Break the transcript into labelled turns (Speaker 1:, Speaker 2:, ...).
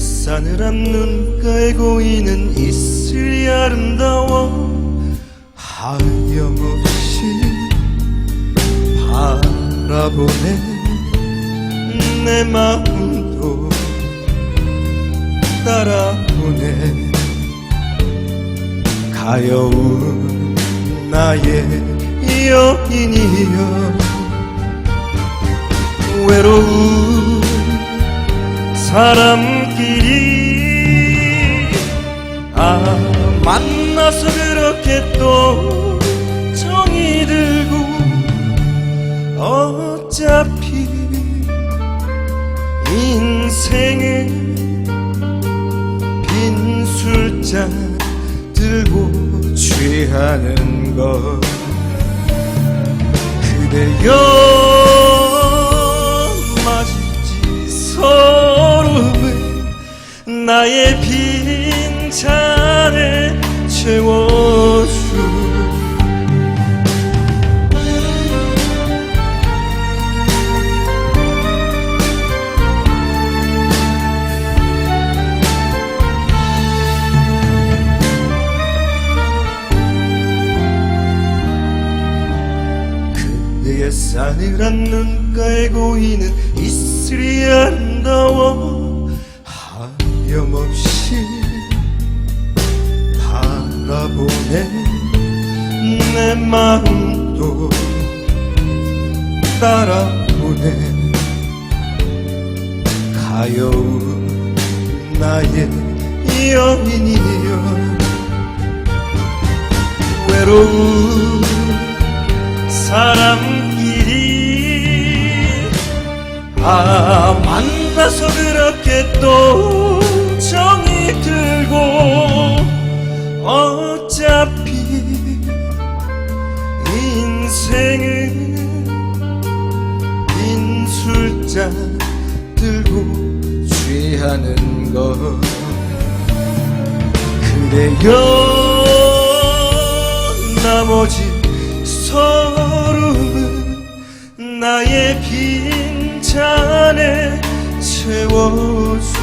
Speaker 1: 싸늘한 눈가에 고이는 이슬이 아름다워. 하염없이 바라보네 내 마음도 따라오네. 가여운 나의 여인이여 외로운 사람끼리. 아 만나서 그렇게 또 정이 들고 어차피 인생은 빈 술잔 들고 취하는 것. 그대여 나의 빈 잔에 채워주. 그의 싸늘한 눈가에 고이는 이슬이 아름다워 하염없이 바라보네. 내 마음도 따라오네. 가여운 나의 여인이여. 외로운 사람끼리. 아 만나서 그렇게 또 인생은 빈 술잔 들고 취하는 것. 그래요 나머지 서름은 나의 빈 잔에 채워주